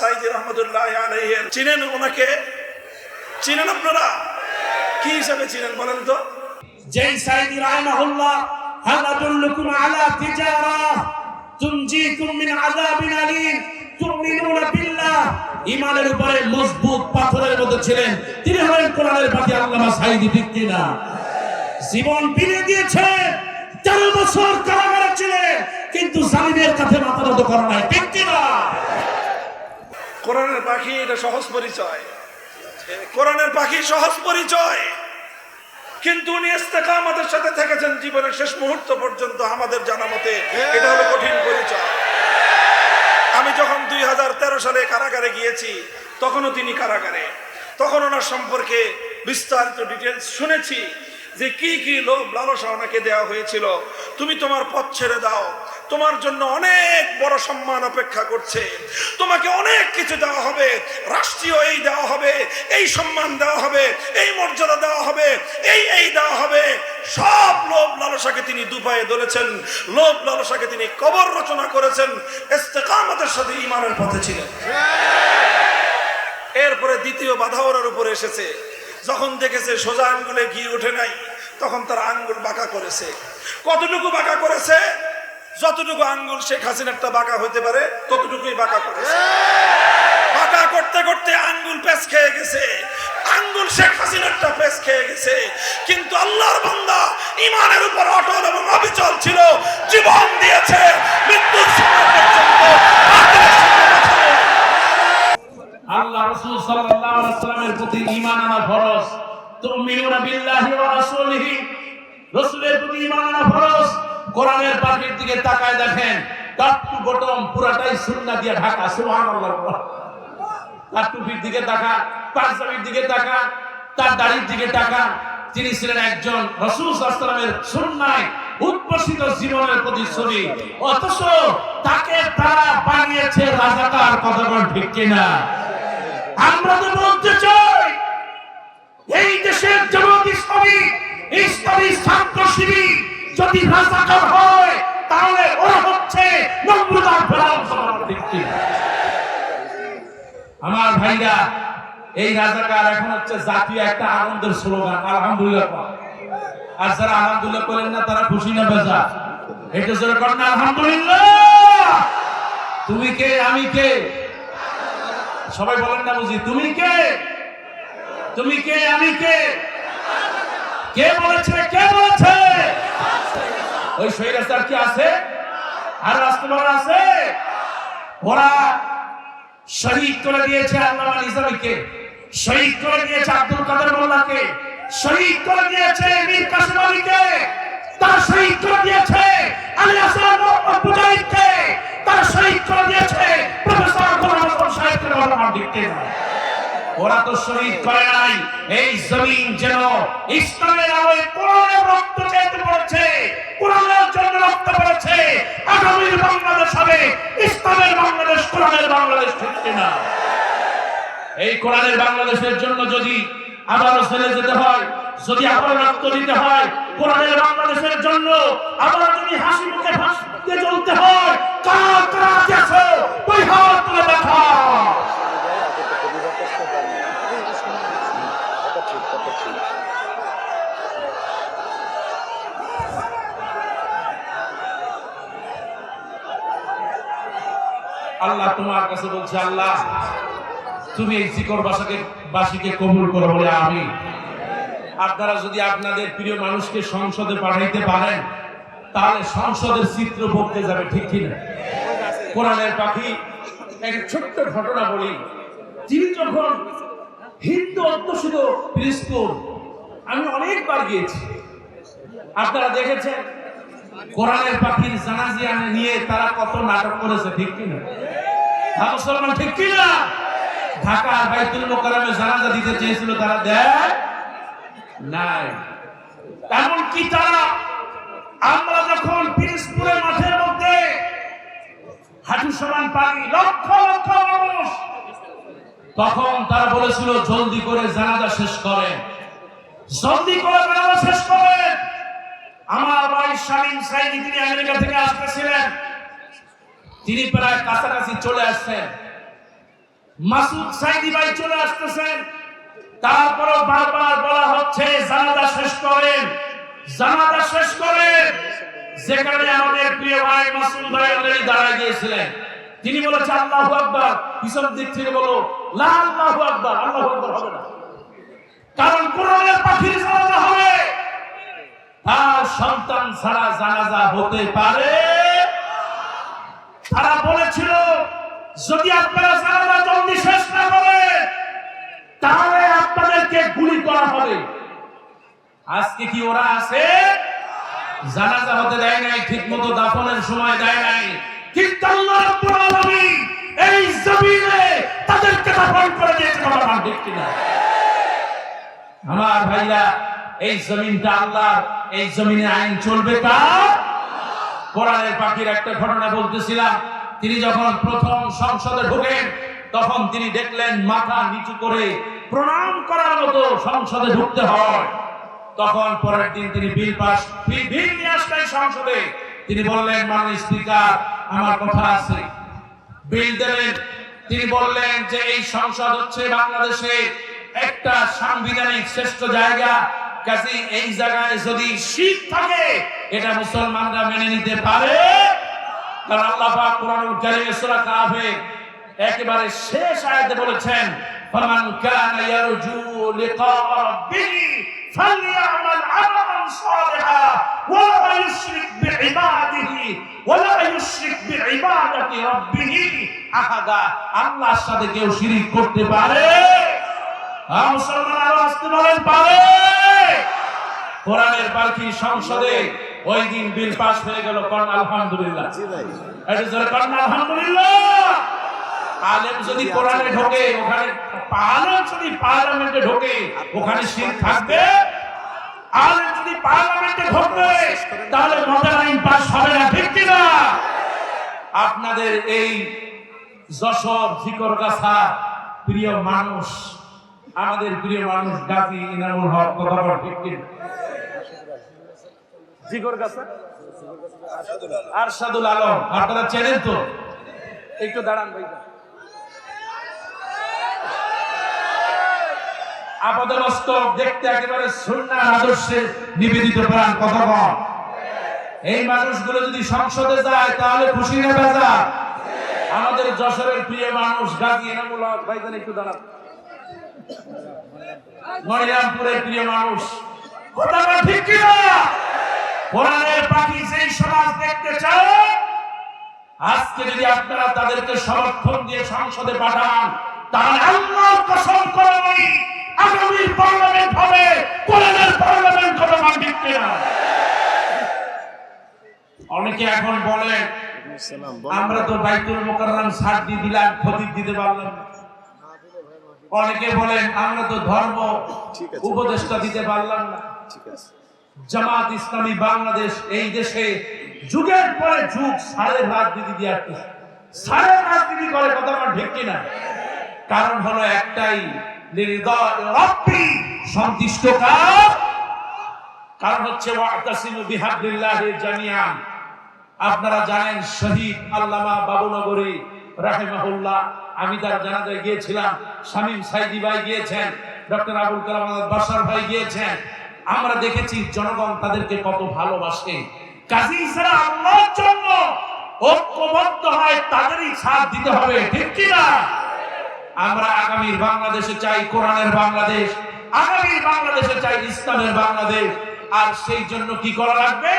সাইদি আলাইহের। চিনেন ওনাকে? চিনেন আপনারা? কি হিসাবে চিনেন বলেন তো? যেই সাইদি আলা তিজারা, তুনজিকুম মিন আযাবিন তুমিনুনা বিল্লাহ। ইমানের উপরে মজবুত পাথরের মতো ছিলেন। তিনি হলেন কোরআনের পাখি আল্লামা সাইদি জীবন বিলে দিয়েছে, তেরো বছর কারাগারে ছিলেন, কিন্তু জালিমের কাছে মাথা নত করা নাই কোরআনের পাখি এটা সহজ পরিচয়। কোরআনের পাখি সহজ পরিচয়। কিন্তু উনি ইস্তেকামতের সাথে থেকেছেন জীবনের শেষ মুহূর্ত পর্যন্ত আমাদের জানা মতে এটা হলো কঠিন পরিচয়। আমি যখন দুই হাজার তেরো সালে কারাগারে গিয়েছি, তখনও তিনি কারাগারে। তখন ওনার সম্পর্কে বিস্তারিত ডিটেলস শুনেছি যে কি কি লোভ লালসা ওনাকে দেওয়া হয়েছিল। তুমি তোমার পথ ছেড়ে দাও। তোমার জন্য অনেক বড় সম্মান অপেক্ষা করছে। তোমাকে অনেক কিছু দেওয়া হবে। রাষ্ট্রীয় এই দেওয়া হবে, এই সম্মান দেওয়া হবে, এই মর্যাদা দেওয়া হবে, এই এই দেওয়া হবে। সব লোভ লালসাকে তিনি দুপায়ে ধরেছেন লোভ লালসাকে তিনি কবর রচনা করেছেন। ইস্তেকামতের সাথে ইমানের পথে ছিলেন। এরপরে দ্বিতীয় বাধা ওনার উপরে এসেছে। যখন দেখেছে সোজা আঙ্গুলে গিয়ে ওঠে নাই, তখন তার আঙ্গুল বাঁকা করেছে। কতটুকু বাঁকা করেছে? যতটুকু আঙ্গুল শেখ হাসিনারটা বাঁকা হতে পারে, ততটুকুই বাঁকা করেছে। বাঁকা করতে করতে আঙ্গুল পেস খেয়ে গেছে। আঙ্গুল শেখ হাসিনারটা পেস খেয়ে গেছে। কিন্তু আল্লাহর বান্দা ইমানের উপর অটল এবং অবিচল ছিল, জীবন দিয়েছে মৃত্যুর সময় পর্যন্ত। আল্লাহ রাসূল সাল্লাল্লাহু আলাইহি ওয়াসাল্লামের প্রতি ঈমান আনা ফরজ। তুমিনুনা বিল্লাহি ওয়া রাসূলিহি। রাসূলের প্রতি ঈমান আনা ফরজ। কোরআনের পাখির দিকে তাকায় দেখেন, কাট্টু বটম পুরাটাই সুন্নাহ দিয়ে ঢাকা, সুবহানাল্লাহ। তার টুপির দিকে তাকান, পাঞ্জাবির দিকে তাকান, তার দাড়ির দিকে তাকান। তিনি ছিলেন একজন রসুল সাল্লামের সুন্নায় উদ্ভাসিত জীবনের প্রতিচ্ছবি। অথচ তাকে তারা বানিয়েছে রাজাকার কথা বল ঠিক কিনা? আমরা তো বলতে চাই, এই দেশের জামাত ইসলামী ইসলামী ছাত্র শিবির যদি রাজাকার হয়, তাহলে ওরা হচ্ছে আমার ভাইরা, এই রাজাকার এখন হচ্ছে জাতীয় একটা আনন্দের স্লোগান, আলহামদুলিল্লাহ আর যারা আলহামদুলিল্লাহ করেন না, তারা খুশি না বেজা। এটা জোরে করেন না, আলহামদুলিল্লাহ। তুমি কে, আমি কে? সবাই বলেন না বুঝি, তুমি কে? তুমি কে, আমি কে? কে বলেছে কে বলেছে? ওই শহীদ কি আছে? আর রাষ্ট্রবার আছে? ওরা শহীদ করে দিয়েছে আল্লামা নিজামীকে, শহীদ করে দিয়েছে আব্দুল কাদের মোল্লাকে, শহীদ করে দিয়েছে মীর কাসিম আলীকে, তারা শহীদ করে দিয়েছে আলী হাসান মুজাহিদকে তারা শহীদ করে দিয়েছে প্রফেসর গোলাম হাসান সাহেবকে বলা দেখতে ওরা তো শহীদ করে নাই, এই জমিন যেন ইসলামের আলোয় কোরআনের রক্ত চাইতে পড়ছে। কোরআনের জন্য রক্ত আগামীর বাংলাদেশ হবে। ইসলামের বাংলাদেশ কোরআনের বাংলাদেশ না এই কোরআনের বাংলাদেশের জন্য যদি আবারও ছেড়ে যেতে হয়, যদি আবার রক্ত দিতে হয়, কোরআনের বাংলাদেশের জন্য আবার যদি হাসি মুখে ফাঁসতে চলতে হয় কার কার আছে ওই হাত তুলে দেখা আল্লাহ তোমার কাছে বলছে, আল্লাহ, তুমি এই শিকড় বাসাকে, বাসীকে কবুল করো বলে আমি। আপনারা যদি আপনাদের প্রিয় মানুষকে সংসদে পাঠাইতে পারেন, তাহলে সংসদের চিত্র বলতে যাবে, ঠিক কিনা কোরআনের পাখি, এক ছোট্ট ঘটনা বলি। তিনি যখন হিন্দু অধ্যুষিত পিরিসপুর আমি অনেকবার গিয়েছি। আপনারা দেখেছেন, কোরআনের পাখির জানাজিয়া নিয়ে তারা কত নাটক করেছে, ঠিক কিনা জানাজা দিতে চেয়েছিল, তারা নাই। এমনকি তারা, আমরা যখন মাঠের মধ্যে মানুষ, তখন তারা বলেছিল, জলদি করে জানাজা শেষ করেন। জলদি করে জানাজা শেষ করেন। আমার ভাই শামীম সাইনি, তিনি আমেরিকা থেকে আসতেছিলেন। তিনি প্রায় কাছাকাছি চলে আসছেন। মাসুদ সাইদি ভাই চলে আসতেছেন। তারপরে বারবার বলা হচ্ছে, জানাজা শেষ করেন, জানাজা শেষ করেন। যেখানে আমাদের প্রিয় ভাই মাসুদ ভাই অলরেডি দাঁড়ায় গিয়েছিলেন। তিনি বলেছেন আল্লাহু আকবার। পিছন দিক থেকে বলো, লা আল্লাহু আকবার। আল্লাহু আকবার হবে না। কারণ কোরআনের পাখির জানাজা হবে। তার সন্তান ছাড়া জানাজা হতে পারে তারা বলেছিল, যদি আপনারা জানাজা জলদি শেষ না করেন তাহলে আপনাদেরকে গুলি করা হবে। আজকে কি ওরা আছে? জানাজা হতে দেয় নাই ঠিক মতো দাফনের সময় দেয় নাই। কিন্তু আল্লাহ রাব্বুল আলামিন এই জমিনে তাদেরকে দাফন করে দিয়েছে কথা বলেন ঠিক কিনা? আমার ভাইরা, এই জমিনটা আল্লাহ এই জমিনে আইন চলবে কার? কোরআনের পাখির একটা ঘটনা বলতেছিলাম। তিনি যখন প্রথম সংসদে ঢোকেন, তখন তিনি দেখলেন মাথা নিচু করে প্রণাম করার মতো সংসদে ঢুকতে হয়। তখন পরের দিন তিনি বিল পাস, বিল নিয়ে আসলেন সংসদে। তিনি বললেন, মাননীয় স্পিকার, আমার কথা আছে। বিল দিলেন। তিনি বললেন যে, এই সংসদ হচ্ছে বাংলাদেশে একটা সাংবিধানিক শ্রেষ্ঠ জায়গা। কাজে এই জায়গায় যদি শীত থাকে, এটা মুসলমানরা মেনে নিতে পারে। কারণ আল্লাহ পাক কারীমে সূরা কাফে একেবারে শেষ আয়াতে বলেছেন, ফামান কানা ইয়ারজু লিকা আমালান সালিহা ইউশরিক বিইবাদিহি ইউশরিক বিইবাদাতি রাব্বিহি আহাদা। আল্লাহর সাথে কেউ শিরিক করতে পারে? আর মুসলমান বলেন, পারে? কোরআনের পাখি সংসদে ওই দিন বিল পাস হয়ে গেল কর্ণ আলহামদুলিল্লাহ। এটা জোরে কর্ণ আলহামদুলিল্লাহ। আলেম যদি কোরআনে ঢোকে ওখানে আলেম যদি পার্লামেন্টে ঢোকে ওখানে শির থাকবে। আলেম যদি পার্লামেন্টে ঢোকে তাহলে মডেল আইন পাস হবে না ঠিক কিনা? আপনাদের এই যশোর জিকরগাছা প্রিয় মানুষ আমাদের প্রিয় মানুষ গাজী ইনামুল হক কথা বল ঠিক কিনা? জিকরগাছা আরশাদুল আলম আপনারা চেনেন তো? একটু দাঁড়ান ভাই। আপাদমস্তক দেখতে একেবারে সুন্নাহ আদর্শে নিবেদিত প্রাণ কথা বল। এই মানুষগুলো যদি সংসদে যায় তাহলে খুশি না বেজা? আমাদের যশোরের প্রিয় মানুষ গাজী এনামুল হক ভাইজান একটু দাঁড়ান। প্রিয় মানুষ। কথা বল ঠিক কিনা কোরআনের পাখি সেই সমাজ দেখতে চায় আজকে যদি আপনারা তাদেরকে সমর্থন দিয়ে সংসদে পাঠান তাহলে আল্লাহর কসম করে বলি আগামী পার্লামেন্ট হবে কোরআনের পার্লামেন্ট হবে মানবিক কিনা অনেকে এখন বলে আমরা তো বাইতুল মোকাররম সার দিয়ে দিলাম ক্ষতি দিতে পারলাম না। অনেকে বলেন আমরা তো ধর্ম উপদেষ্টা দিতে পারলাম না। জামাত ইসলামী বাংলাদেশ এই দেশে যুগের পরে যুগ রাজনীতি দিয়ে আসতেছে। রাজনীতি করে কথা আমার ঠিক কিনা? কারণ হলো একটাই সন্তুষ্ট কার কারণ হচ্ছে আপনারা জানেন শহীদ আল্লামা বাবুনগরী রাহিমাহুল্লাহ, আমি তার জানাজায় গিয়েছিলাম, শামীম সাইদি ভাই গিয়েছেন, ডক্টর আবুল কালাম বাসার ভাই গিয়েছেন আমরা দেখেছি জনগণ তাদেরকে কত ভালোবাসে। কাজী ছাড়া আল্লাহর জন্য ঐক্যবদ্ধ হয়, তাদেরই সাথ দিতে হবে, ঠিক কি না আমরা আগামীর বাংলাদেশে চাই কোরআনের বাংলাদেশ আগামীর বাংলাদেশে চাই ইসলামের বাংলাদেশ। আর সেই জন্য কি করা লাগবে?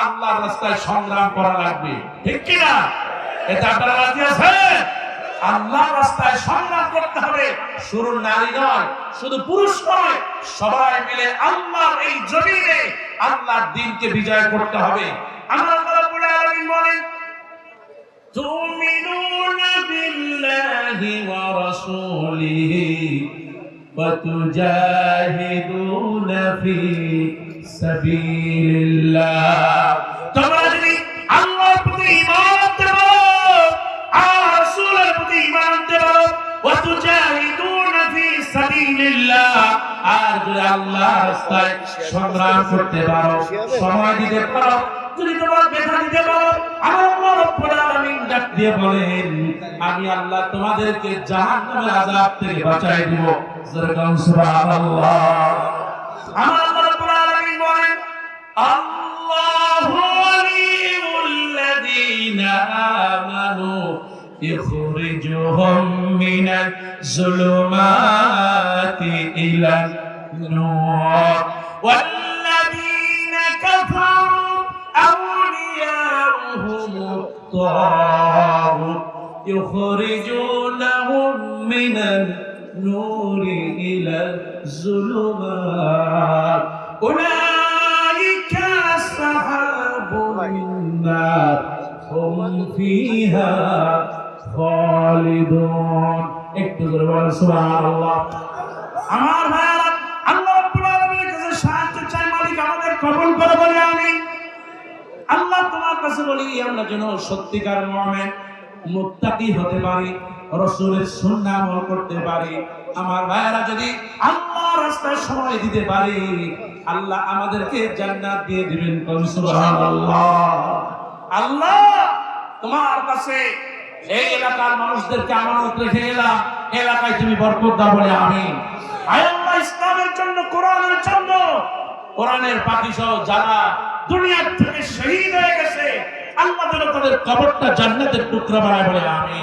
আল্লাহর রাস্তায় সংগ্রাম করা লাগবে, ঠিক কি না এটা আপনারা রাজি আছেন? আল্লাহর রাস্তায় সংগ্রাম করতে হবে শুরু নারী নয় শুধু পুরুষ নয় সবাই মিলে আল্লাহর এই জমিনে আল্লাহর দিনকে বিজয় করতে হবে আমরা আল্লাহ রাব্বুল আলামিন বলেন تؤمنون بالله ورسوله وتجاهدون في سبيل الله আর যদি আল্লাহর রাস্তায় সংগ্রাম করতে পারো সময় দিতে পারো যদি তোমার ব্যথা দিতে পারো আমার আল্লাহ রব্বুল আলামিন ডাক দিয়ে বলেন আমি আল্লাহ তোমাদেরকে জাহান্নামের আযাব থেকে বাঁচাই দিব যেরকম সুবহানাল্লাহ আমার আল্লাহ রাব্বুল আলামিন বলেন আল্লাহু ওয়ালিউল লাযীনা আমানু يخرجهم من الظلمات إلى النور والذين كفروا أولياؤهم الطاغوت يخرجونهم من النور إلى الظلمات أولئك أصحاب النار هم فيها খালিদুন একটু করে বলেন সুবহানাল্লাহ আমার ভাইরা কাছে বলি আমরা যেন সত্যিকার মুমিন মুত্তাকি হতে পারি, রাসূলের সুন্নাহ আমল করতে পারি। আমার ভাইরা যদি আল্লাহ রাস্তায় সময় দিতে পারি, আল্লাহ আমাদেরকে জান্নাত দিয়ে দিবেন আল্লাহ, তোমার কাছে এই এলাকার মানুষদেরকে আমানত রেখে গেলাম এলাকায় তুমি বরকত দাও বলে আমি আল্লাহ ইসলামের জন্য, কোরআনের জন্য, কোরআনের পাখি সহ যারা দুনিয়ার থেকে শহীদ হয়ে গেছে। আল্লাহ তাদের কবরটা জান্নাতের টুকরা বানায় বলে আমি